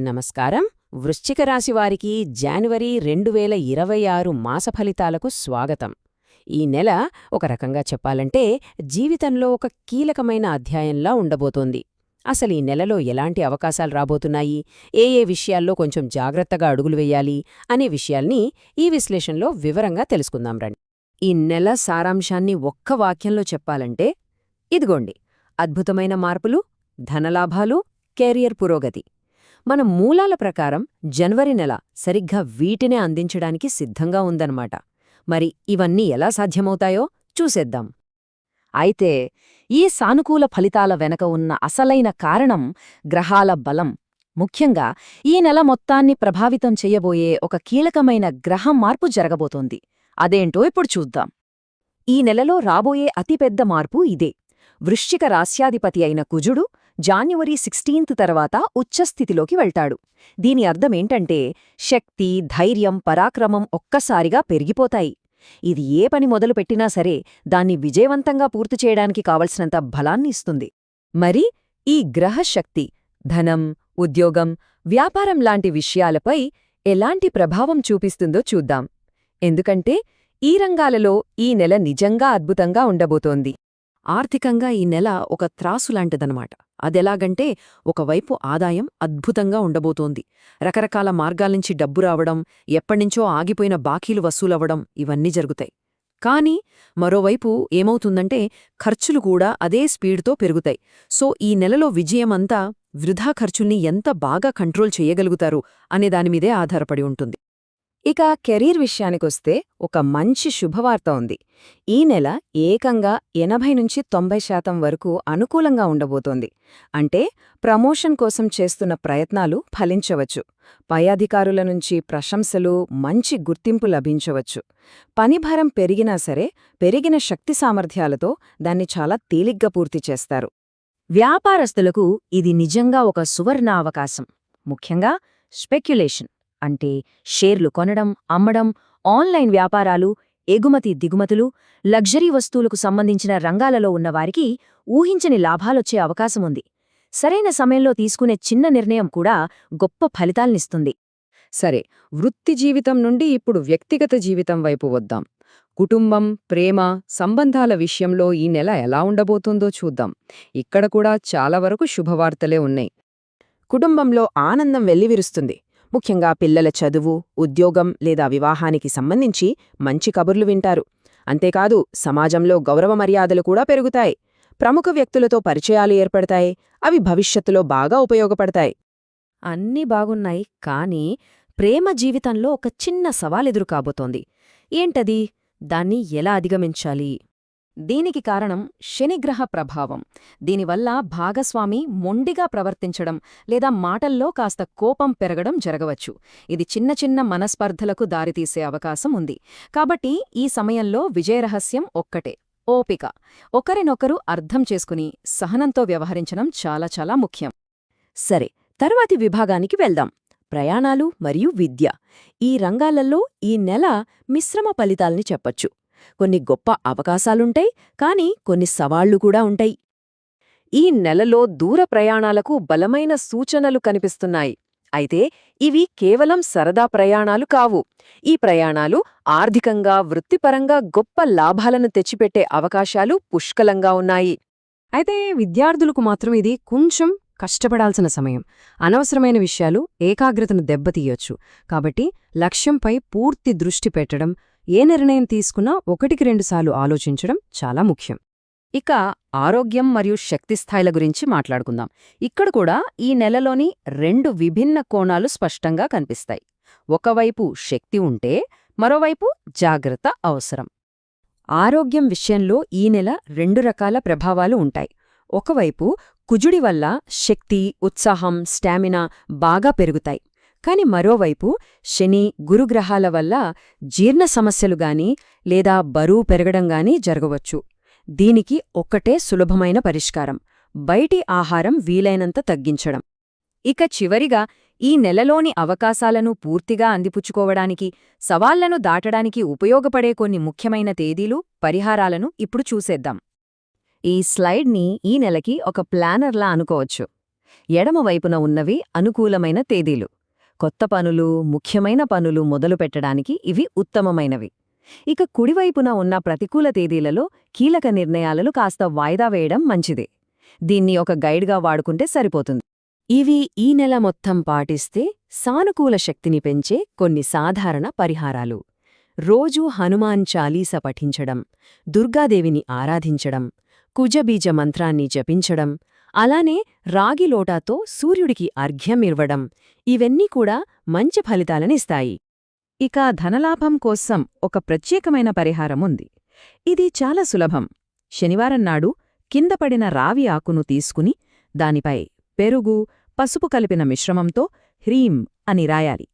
నమస్కారం. వృశ్చిక రాశివారికి జాన్వరి రెండు వేల ఇరవై ఆరు మాస ఫలితాలకు స్వాగతం. ఈ నెల ఒక రకంగా చెప్పాలంటే జీవితంలో ఒక కీలకమైన అధ్యాయంలా ఉండబోతోంది. అసలు ఈ నెలలో ఎలాంటి అవకాశాలు రాబోతున్నాయి? ఏ ఏ విషయాల్లో కొంచెం జాగ్రత్తగా అడుగులు వేయాలి? అనే విషయాల్ని ఈ విశ్లేషణలో వివరంగా తెలుసుకుందాం రండి. ఈ నెల సారాంశాన్ని ఒక్క వాక్యంలో చెప్పాలంటే ఇదిగోండి. అద్భుతమైన మార్పులు ధనలాభాలు కెరియర్ పురోగతి. మన మూలాల ప్రకారం జనవరి నెల సరిగ్గా వీటినే అందించడానికి సిద్ధంగా ఉందన్నమాట. మరి ఇవన్నీ ఎలా సాధ్యమవుతాయో చూసేద్దాం. అయితే ఈ సానుకూల ఫలితాల వెనక ఉన్న అసలైన కారణం గ్రహాల బలం. ముఖ్యంగా ఈ నెల మొత్తాన్ని ప్రభావితం చెయ్యబోయే ఒక కీలకమైన గ్రహం మార్పు జరగబోతోంది. అదేంటో ఇప్పుడు చూద్దాం. ఈ నెలలో రాబోయే అతిపెద్ద మార్పు ఇదే. వృశ్చిక రాస్యాధిపతి అయిన కుజుడు జాన్యువరి సిక్స్టీన్త్ తర్వాత ఉచ్చస్థితిలోకి వెళ్తాడు. దీని అర్థమేంటంటే శక్తి ధైర్యం పరాక్రమం ఒక్కసారిగా పెరిగిపోతాయి. ఇది ఏ పని మొదలుపెట్టినా సరే దాన్ని విజయవంతంగా పూర్తి చేయడానికి కావలసినంత బలాన్ని ఇస్తుంది. మరి ఈ గ్రహశక్తి ధనం ఉద్యోగం వ్యాపారం లాంటి విషయాలపై ఎలాంటి ప్రభావం చూపిస్తుందో చూద్దాం. ఎందుకంటే ఈ రంగాలలో ఈ నెల నిజంగా అద్భుతంగా ఉండబోతోంది. ఆర్థికంగా ఈ నెల ఒక త్రాసులాంటిదనమాట అదెలాగంటే ఒకవైపు ఆదాయం అద్భుతంగా ఉండబోతోంది. రకరకాల మార్గాల్నుంచి డబ్బు రావడం ఎప్పటినుంచో ఆగిపోయిన బాకీలు వసూలవ్వడం ఇవన్నీ జరుగుతాయి. కానీ మరోవైపు ఏమవుతుందంటే ఖర్చులు కూడా అదే స్పీడ్తో పెరుగుతాయి. సో ఈ నెలలో విజయమంతా వృధా ఖర్చుల్ని ఎంత బాగా కంట్రోల్ చేయగలుగుతారు అనే దానిమీదే ఆధారపడి ఉంటుంది. ఇక కెరీర్ విషయానికొస్తే ఒక మంచి శుభవార్త ఉంది. ఈ నెల ఏకంగా ఎనభై నుంచి తొంభై శాతం వరకు అనుకూలంగా ఉండబోతోంది. అంటే ప్రమోషన్ కోసం చేస్తున్న ప్రయత్నాలు ఫలించవచ్చు. పై అధికారుల నుంచి ప్రశంసలు మంచి గుర్తింపు లభించవచ్చు. పనిభారం పెరిగినా సరే పెరిగిన శక్తి సామర్థ్యాలతో దాన్ని చాలా తేలిగ్గా పూర్తి చేస్తారు. వ్యాపారస్తులకు ఇది నిజంగా ఒక సువర్ణ అవకాశం ముఖ్యంగా స్పెక్యులేషన్. అంటే షేర్లు కొనడం అమ్మడం ఆన్లైన్ వ్యాపారాలు ఎగుమతి దిగుమతులు లగ్జరీ వస్తువులకు సంబంధించిన రంగాలలో ఉన్నవారికి ఊహించని లాభాలొచ్చే అవకాశముంది. సరైన సమయంలో తీసుకునే చిన్న నిర్ణయం కూడా గొప్ప ఫలితాల్నిస్తుంది. సరే వృత్తి జీవితం నుండి ఇప్పుడు వ్యక్తిగత జీవితం వైపు వద్దాం. కుటుంబం ప్రేమ సంబంధాల విషయంలో ఈ నెల ఎలా ఉండబోతుందో చూద్దాం. ఇక్కడ కూడా చాలా వరకు శుభవార్తలే ఉన్నాయి. కుటుంబంలో ఆనందం వెల్లివిరుస్తుంది. ముఖ్యంగా పిల్లల చదువు ఉద్యోగం లేదా వివాహానికి సంబంధించి మంచి కబుర్లు వింటారు. అంతేకాదు సమాజంలో గౌరవ మర్యాదలు కూడా పెరుగుతాయి. ప్రముఖ వ్యక్తులతో పరిచయాలు ఏర్పడతాయి. అవి భవిష్యత్తులో బాగా ఉపయోగపడతాయి. అన్నీ బాగున్నాయి కానీ ప్రేమ జీవితంలో ఒక చిన్న సవాలెదురు కాబోతోంది ఏంటది? దాన్ని ఎలా అధిగమించాలి? దీనికి కారణం శనిగ్రహ ప్రభావం. దీనివల్ల భాగస్వామి మొండిగా ప్రవర్తించడం లేదా మాటల్లో కాస్త కోపం పెరగడం జరగవచ్చు. ఇది చిన్న చిన్న మనస్పర్ధలకు దారితీసే అవకాశం ఉంది. కాబట్టి ఈ సమయంలో విజయరహస్యం ఒక్కటే. ఓపిక. ఒకరినొకరు అర్థం చేసుకుని సహనంతో వ్యవహరించడం చాలా చాలా ముఖ్యం. సరే తర్వాతి విభాగానికి వెళ్దాం. ప్రయాణాలు మరియు విద్య. ఈ రంగాలలో ఈ నెల మిశ్రమ ఫలితాల్ని చెప్పొచ్చు. కొన్ని గొప్ప అవకాశాలుంటాయి కాని కొన్ని సవాళ్ళు కూడా ఉంటాయి. ఈ నెలలో దూర ప్రయాణాలకు బలమైన సూచనలు కనిపిస్తున్నాయి. అయితే ఇవి కేవలం సరదా ప్రయాణాలు కావు. ఈ ప్రయాణాలు ఆర్థికంగా వృత్తిపరంగా గొప్ప లాభాలను తెచ్చిపెట్టే అవకాశాలు పుష్కలంగా ఉన్నాయి. అయితే విద్యార్థులకు మాత్రం ఇది కొంచెం కష్టపడాల్సిన సమయం. అనవసరమైన విషయాలు ఏకాగ్రతను దెబ్బతీయొచ్చు. కాబట్టి లక్ష్యంపై పూర్తి దృష్టి పెట్టడం ఏ నిర్ణయం తీసుకున్నా ఒకటికి రెండుసార్లు ఆలోచించడం చాలా ముఖ్యం. ఇక ఆరోగ్యం మరియు శక్తిస్థాయిల గురించి మాట్లాడుకుందాం. ఇక్కడ కూడా ఈ నెలలోని రెండు విభిన్న కోణాలు స్పష్టంగా కనిపిస్తాయి. ఒకవైపు శక్తి ఉంటే మరోవైపు జాగ్రత్త అవసరం. ఆరోగ్యం విషయంలో ఈ నెల రెండు రకాల ప్రభావాలు ఉంటాయి. ఒకవైపు కుజుడి వల్ల శక్తి ఉత్సాహం స్టామినా బాగా పెరుగుతాయి. కాని మరోవైపు శని గురుగ్రహాల వల్ల జీర్ణ సమస్యలుగాని లేదా బరువు పెరగడంగాని జరగవచ్చు. దీనికి ఒక్కటే సులభమైన పరిష్కారం బయటి ఆహారం వీలైనంత తగ్గించడం. ఇక చివరిగా ఈ నెలలోని అవకాశాలను పూర్తిగా అందిపుచ్చుకోవడానికి సవాళ్ళను దాటడానికి ఉపయోగపడే కొన్ని ముఖ్యమైన తేదీలు పరిహారాలను ఇప్పుడు చూసేద్దాం. ఈ స్లైడ్ని ఈ నెలకి ఒక ప్లానర్లా అనుకోవచ్చు. ఎడమవైపున ఉన్నవి అనుకూలమైన తేదీలు. కొత్త పనులు ముఖ్యమైన పనులు మొదలుపెట్టడానికి ఇవి ఉత్తమమైనవి. ఇక కుడివైపున ఉన్న ప్రతికూల తేదీలలో కీలక నిర్ణయాలను కాస్త వాయిదా వేయడం మంచిది. దీన్ని ఒక గైడ్గా వాడుకుంటే సరిపోతుంది. ఇవి ఈ నెల మొత్తం పాటిస్తే సానుకూల శక్తిని పెంచే కొన్ని సాధారణ పరిహారాలు. రోజూ హనుమాన్ చాలీస పఠించడం దుర్గాదేవిని ఆరాధించడం కుజబీజ మంత్రాన్ని జపించడం అలానే రాగి లోటాతో సూర్యుడికి అర్ఘ్యమివ్వడం ఇవన్నీ కూడా మంచి ఫలితాలనిస్తాయి. ఇక ధనలాభం కోసం ఒక ప్రత్యేకమైన పరిహారముంది ఇది చాలా సులభం. శనివారం నాడు కిందపడిన రావి ఆకును తీసుకుని దానిపై పెరుగు పసుపు కలిపిన మిశ్రమంతో హ్రీం అని రాయాలి.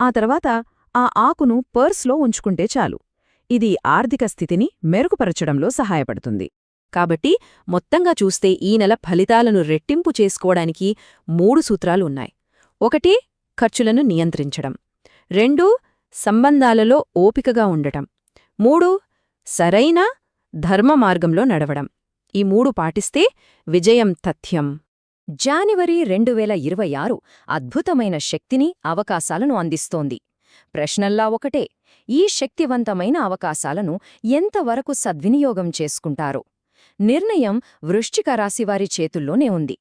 ఆ తర్వాత ఆ ఆకును పర్స్లో ఉంచుకుంటే చాలు. ఇది ఆర్థిక స్థితిని మెరుగుపరచడంలో సహాయపడుతుంది. కాబట్టి మొత్తంగా చూస్తే ఈ నెల ఫలితాలను రెట్టింపు చేసుకోవడానికి మూడు సూత్రాలు ఉన్నాయి ఒకటి ఖర్చులను నియంత్రించడం. రెండు సంబంధాలలో ఓపికగా ఉండటం. మూడు సరైన ధర్మ మార్గంలో నడవడం. ఈ మూడు పాటిస్తే విజయం తథ్యం. జానవరి రెండు వేల ఇరవై ఆరు అద్భుతమైన శక్తిని అవకాశాలను అందిస్తోంది. ప్రశ్నల్లా ఒకటే ఈ శక్తివంతమైన అవకాశాలను ఎంతవరకు సద్వినియోగం చేసుకుంటారో? నిర్ణయం వృశ్చిక రాశివారి చేతుల్లోనే ఉంది.